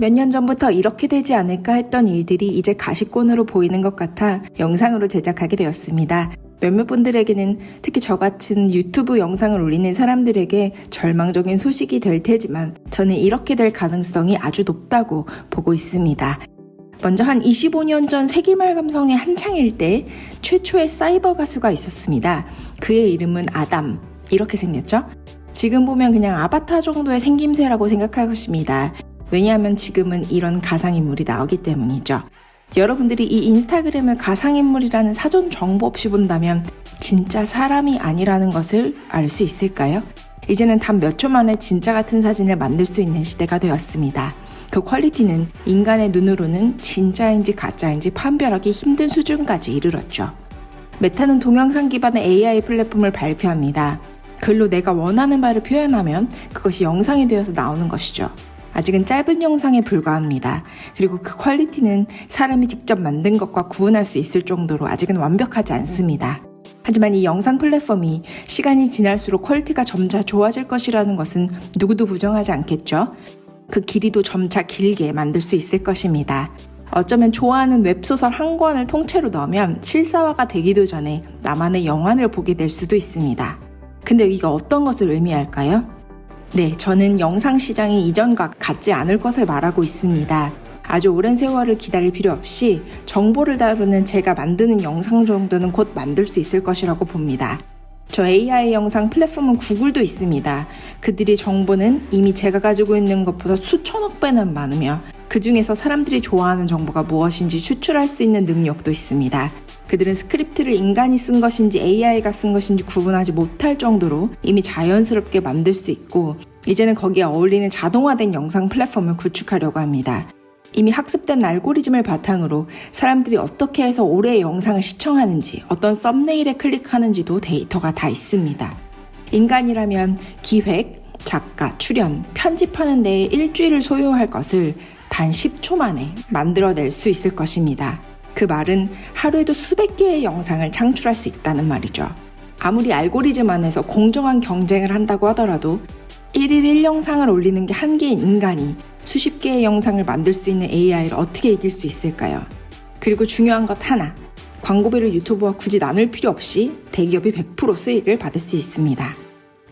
몇 년 전부터 이렇게 되지 않을까 했던 일들이 이제 가시권으로 보이는 것 같아 영상으로 제작하게 되었습니다. 몇몇 분들에게는 특히 저 같은 유튜브 영상을 올리는 사람들에게 절망적인 소식이 될 테지만 저는 이렇게 될 가능성이 아주 높다고 보고 있습니다. 먼저 한 25년 전 세기말 감성의 한창일 때 최초의 사이버 가수가 있었습니다. 그의 이름은 아담. 이렇게 생겼죠? 지금 보면 그냥 아바타 정도의 생김새라고 생각하십니다. 왜냐하면 지금은 이런 가상인물이 나오기 때문이죠. 여러분들이 이 인스타그램을 가상인물이라는 사전 정보 없이 본다면 진짜 사람이 아니라는 것을 알 수 있을까요? 이제는 단 몇 초 만에 진짜 같은 사진을 만들 수 있는 시대가 되었습니다. 그 퀄리티는 인간의 눈으로는 진짜인지 가짜인지 판별하기 힘든 수준까지 이르렀죠. 메타는 동영상 기반의 AI 플랫폼을 발표합니다. 글로 내가 원하는 바를 표현하면 그것이 영상이 되어서 나오는 것이죠. 아직은 짧은 영상에 불과합니다. 그리고 그 퀄리티는 사람이 직접 만든 것과 구분할 수 있을 정도로 아직은 완벽하지 않습니다. 하지만 이 영상 플랫폼이 시간이 지날수록 퀄리티가 점차 좋아질 것이라는 것은 누구도 부정하지 않겠죠? 그 길이도 점차 길게 만들 수 있을 것입니다. 어쩌면 좋아하는 웹소설 한 권을 통째로 넣으면 실사화가 되기도 전에 나만의 영화를 보게 될 수도 있습니다. 근데 이게 어떤 것을 의미할까요? 네, 저는 영상 시장이 이전과 같지 않을 것을 말하고 있습니다. 아주 오랜 세월을 기다릴 필요 없이 정보를 다루는 제가 만드는 영상 정도는 곧 만들 수 있을 것이라고 봅니다. 저 AI 영상 플랫폼은 구글도 있습니다. 그들의 정보는 이미 제가 가지고 있는 것보다 수천억 배는 많으며 그 중에서 사람들이 좋아하는 정보가 무엇인지 추출할 수 있는 능력도 있습니다. 그들은 스크립트를 인간이 쓴 것인지 AI가 쓴 것인지 구분하지 못할 정도로 이미 자연스럽게 만들 수 있고 이제는 거기에 어울리는 자동화된 영상 플랫폼을 구축하려고 합니다. 이미 학습된 알고리즘을 바탕으로 사람들이 어떻게 해서 올해의 영상을 시청하는지, 어떤 썸네일에 클릭하는지도 데이터가 다 있습니다. 인간이라면 기획, 작가, 출연, 편집하는 데에 일주일을 소요할 것을 단 10초 만에 만들어낼 수 있을 것입니다. 그 말은 하루에도 수백 개의 영상을 창출할 수 있다는 말이죠. 아무리 알고리즘 안에서 공정한 경쟁을 한다고 하더라도 1일 1영상을 올리는 게 한계인 인간이 수십 개의 영상을 만들 수 있는 AI를 어떻게 이길 수 있을까요? 그리고 중요한 것 하나. 광고비를 유튜브와 굳이 나눌 필요 없이 대기업이 100% 수익을 받을 수 있습니다.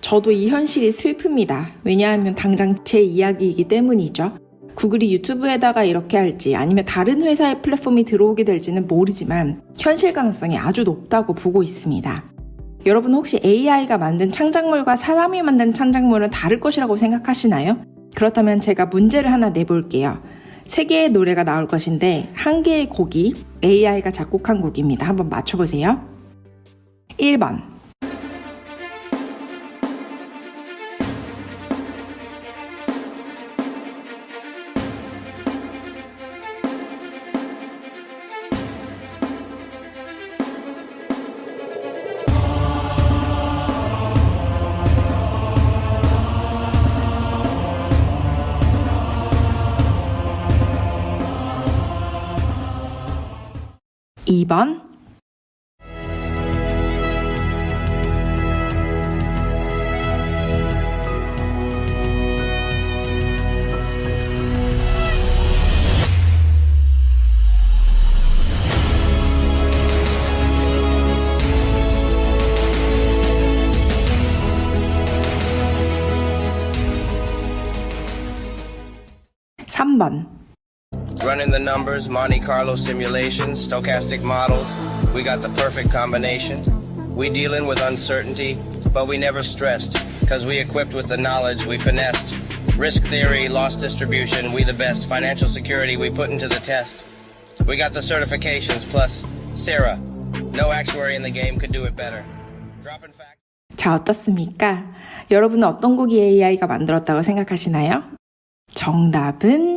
저도 이 현실이 슬픕니다. 왜냐하면 당장 제 이야기이기 때문이죠. 구글이 유튜브에다가 이렇게 할지 아니면 다른 회사의 플랫폼이 들어오게 될지는 모르지만 현실 가능성이 아주 높다고 보고 있습니다. 여러분 혹시 AI가 만든 창작물과 사람이 만든 창작물은 다를 것이라고 생각하시나요? 그렇다면 제가 문제를 하나 내볼게요. 세 개의 노래가 나올 것인데 한 개의 곡이 AI가 작곡한 곡입니다. 한번 맞춰보세요. 1번 2번. 3번 Running the numbers, Monte Carlo simulations, stochastic models. We got the perfect combination. We dealing with uncertainty, but we never stressed, cause we equipped with the knowledge we finessed. Risk theory, loss distribution, we the best. Financial security, we put into the test. We got the certifications, plus Sarah. No actuary in the game could do it better. Dropping facts. 자, 어떻습니까? 여러분은 어떤 곡이 AI가 만들었다고 생각하시나요? 정답은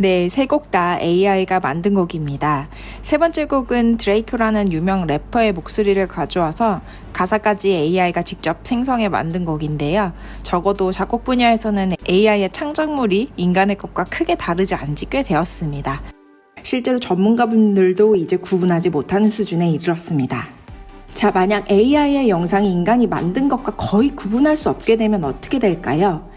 네, 세 곡 다 AI가 만든 곡입니다. 세 번째 곡은 드레이크라는 유명 래퍼의 목소리를 가져와서 가사까지 AI가 직접 생성해 만든 곡인데요. 적어도 작곡 분야에서는 AI의 창작물이 인간의 것과 크게 다르지 않은 지꽤 되었습니다. 실제로 전문가분들도 이제 구분하지 못하는 수준에 이르렀습니다. 자, 만약 AI의 영상이 인간이 만든 것과 거의 구분할 수 없게 되면 어떻게 될까요?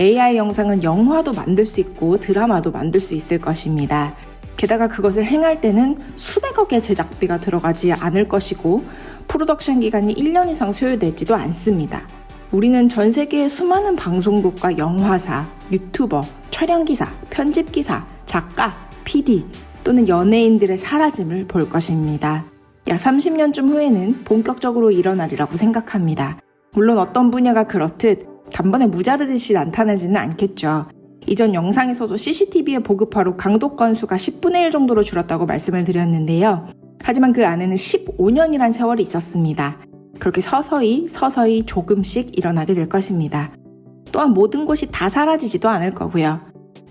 AI 영상은 영화도 만들 수 있고 드라마도 만들 수 있을 것입니다. 게다가 그것을 행할 때는 수백억의 제작비가 들어가지 않을 것이고 프로덕션 기간이 1년 이상 소요되지도 않습니다. 우리는 전 세계의 수많은 방송국과 영화사, 유튜버, 촬영기사, 편집기사, 작가, PD 또는 연예인들의 사라짐을 볼 것입니다. 약 30년쯤 후에는 본격적으로 일어나리라고 생각합니다. 물론 어떤 분야가 그렇듯 단번에 무자르듯이 나타나지는 않겠죠. 이전 영상에서도 CCTV의 보급화로 강도 건수가 10분의 1 정도로 줄었다고 말씀을 드렸는데요. 하지만 그 안에는 15년이란 세월이 있었습니다. 그렇게 서서히 서서히 조금씩 일어나게 될 것입니다. 또한 모든 것이 다 사라지지도 않을 거고요.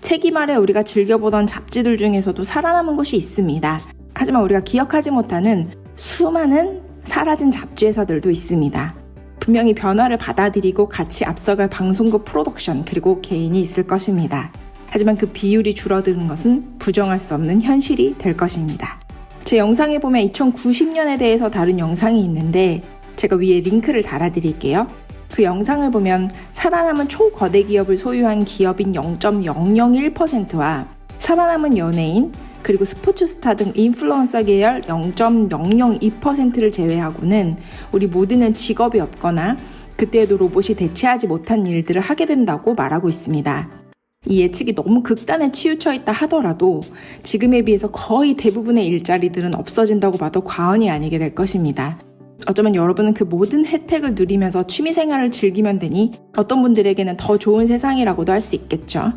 세기 말에 우리가 즐겨보던 잡지들 중에서도 살아남은 것이 있습니다. 하지만 우리가 기억하지 못하는 수많은 사라진 잡지 회사들도 있습니다. 분명히 변화를 받아들이고 같이 앞서갈 방송국 프로덕션 그리고 개인이 있을 것입니다. 하지만 그 비율이 줄어드는 것은 부정할 수 없는 현실이 될 것입니다. 제 영상에 보면 2090년에 대해서 다룬 영상이 있는데 제가 위에 링크를 달아드릴게요. 그 영상을 보면 살아남은 초거대 기업을 소유한 기업인 0.001%와 살아남은 연예인 그리고 스포츠 스타 등 인플루언서 계열 0.002%를 제외하고는 우리 모두는 직업이 없거나 그때에도 로봇이 대체하지 못한 일들을 하게 된다고 말하고 있습니다. 이 예측이 너무 극단에 치우쳐 있다 하더라도 지금에 비해서 거의 대부분의 일자리들은 없어진다고 봐도 과언이 아니게 될 것입니다. 어쩌면 여러분은 그 모든 혜택을 누리면서 취미 생활을 즐기면 되니 어떤 분들에게는 더 좋은 세상이라고도 할 수 있겠죠.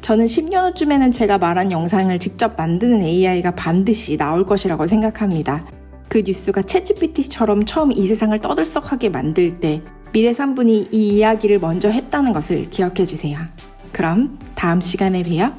저는 10년 후쯤에는 제가 말한 영상을 직접 만드는 AI가 반드시 나올 것이라고 생각합니다. 그 뉴스가 챗GPT처럼 처음 이 세상을 떠들썩하게 만들 때 미래 3분이 이 이야기를 먼저 했다는 것을 기억해 주세요. 그럼 다음 시간에 봬요.